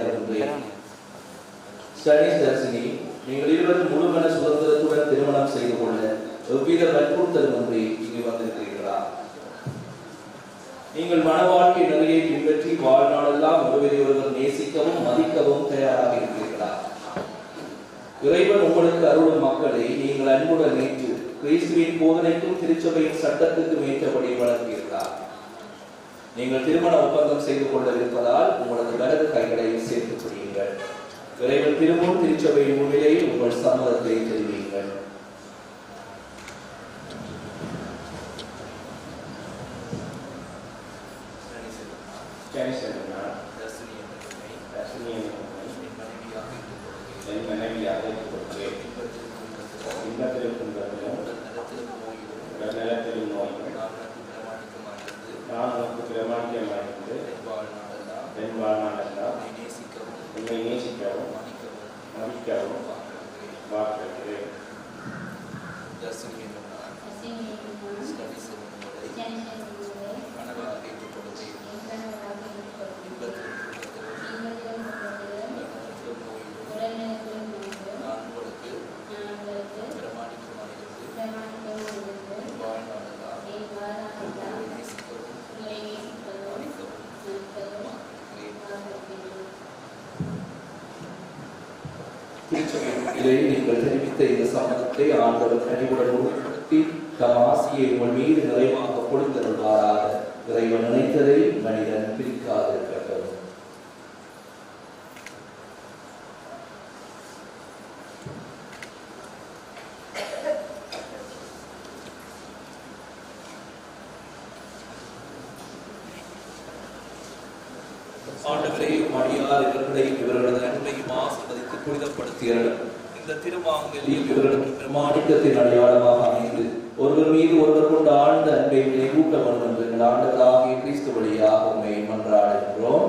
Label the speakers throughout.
Speaker 1: எண்ணுகின்றேன் studies Dharshini நீங்கள் இருவரும் முழுமன சுதந்திரத்துடன் திருமணம் செய்து கொள்ள எவ்வித வற்புறுத்தலுமின்றி இங்கு வந்திருக்கிறீர்களா? நீங்கள் மன வாழ்க்கை நிலையை பின்பற்றி வாழ்நாளெல்லாம் ஒருவரை ஒருவர் நேசிக்கவும் மதிக்கவும் தயாராக இருக்கிறீர்களா? இறைவன் உங்களுக்கு அருளும் மக்களை நீங்கள் அன்புடன் நேற்று கிறிஸ்துவின் போதனைக்கும் திருச்சபையின் சட்டத்துக்கும் ஏற்றபடி வளர்ப்பீர்களா? நீங்கள் திருமண ஒப்பந்தம் செய்து கொள்ளவிருப்பதால் உங்களது வலது கைகளை சேர்த்துக் கொள்ளுங்கள். இறைவன் திருமுன் திருச்சபையின் முன்னிலையில் உங்கள் சம்மதத்தை தெரிவிங்கள்
Speaker 2: என் மனைவியாக கொடுக்கிறேன் இன்பத்திற்கும் நான் உனக்கு பிரமாணிக்கமாயிருந்து என் வாழ்நாளெல்லாம் உன்னை நேசிக்கவும் மதிக்கவும் வாக்களிக்கிறேன்
Speaker 1: இதை நீங்கள் தெரிவித்த இந்த சம்மதத்தை ஆண்டவர் கனிவுடன் உறுதிப்படுத்தி தம் ஆசியை உன் மீது நிறைவாக பொழிந்தருள்வாராக இறைவன் நினைத்ததை மனிதன் பிரிக்காதிருக்கட்டும் ஆண்டவரே மடியார் இவர்களை இவர்களது அன்பையும் ஆசிர்வதி புனிதப்படுத்தியர்கள் இந்த திருமாங்கலில் இவர்களுக்கு பிரமாணிக்கத்தின் அடையாளமாக அமைந்து ஒருவர் மீது ஒருவர் கொண்ட ஆழ்ந்த அன்பை நினைவூட்ட வேண்டும் என்று எங்கள் ஆண்டவராகிய கிறிஸ்து வழியாக உண்மை மன்றாடுகிறோம்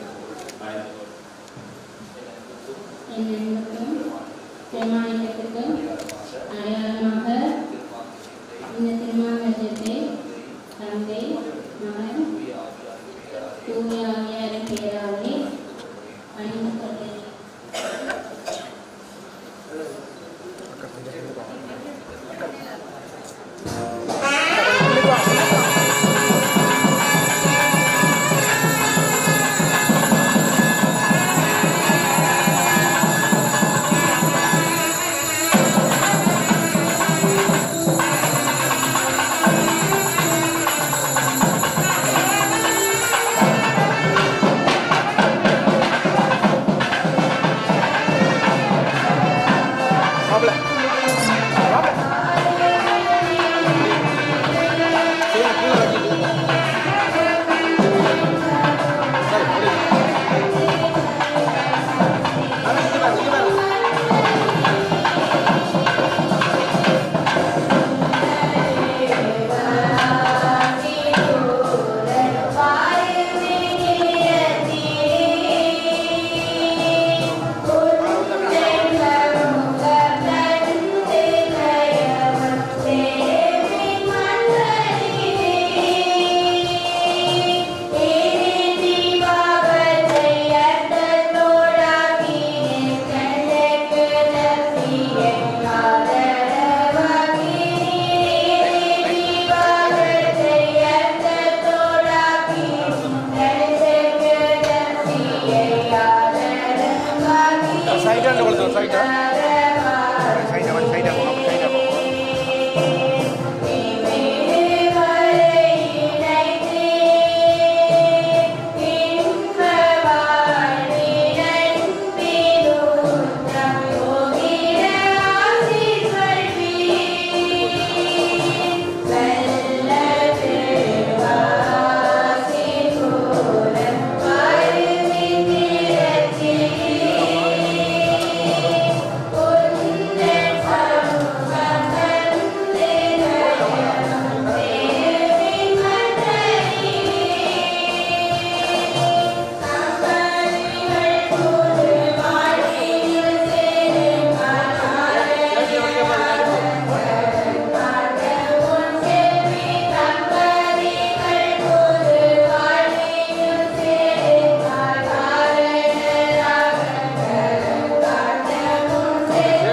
Speaker 3: engineering habla.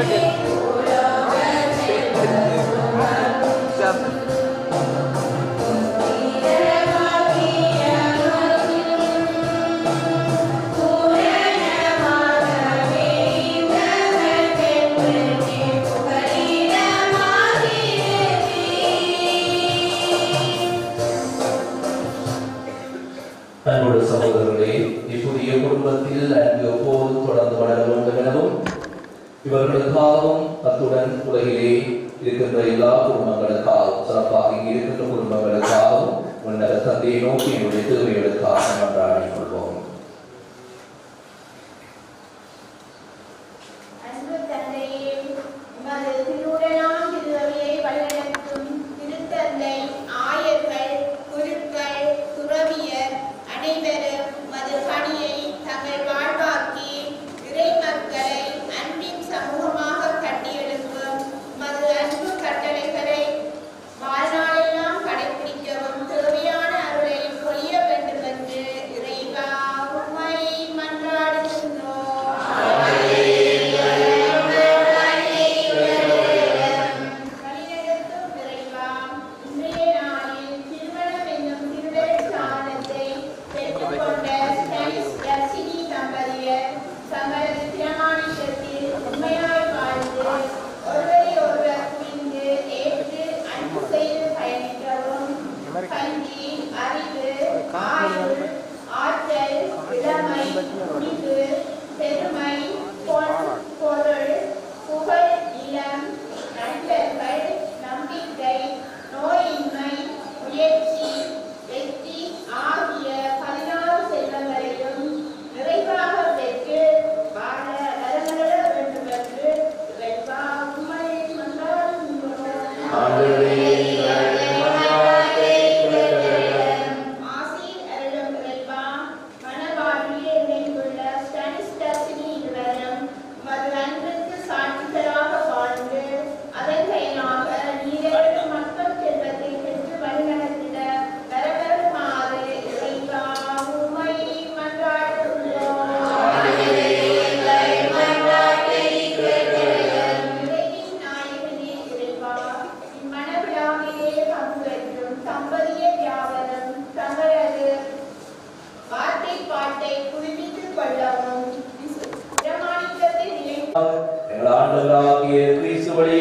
Speaker 3: Obrigado. இருக்கின்ற எல்லா குடும்பங்களுக்காகவும் சிறப்பாக இருக்கின்ற குடும்பங்களுக்காகவும் உன்னத தந்தையை நோக்கி என்னுடைய தேவைகளுக்காக நன்றாக Hallelujah. अल्लाह के इतनी बड़ी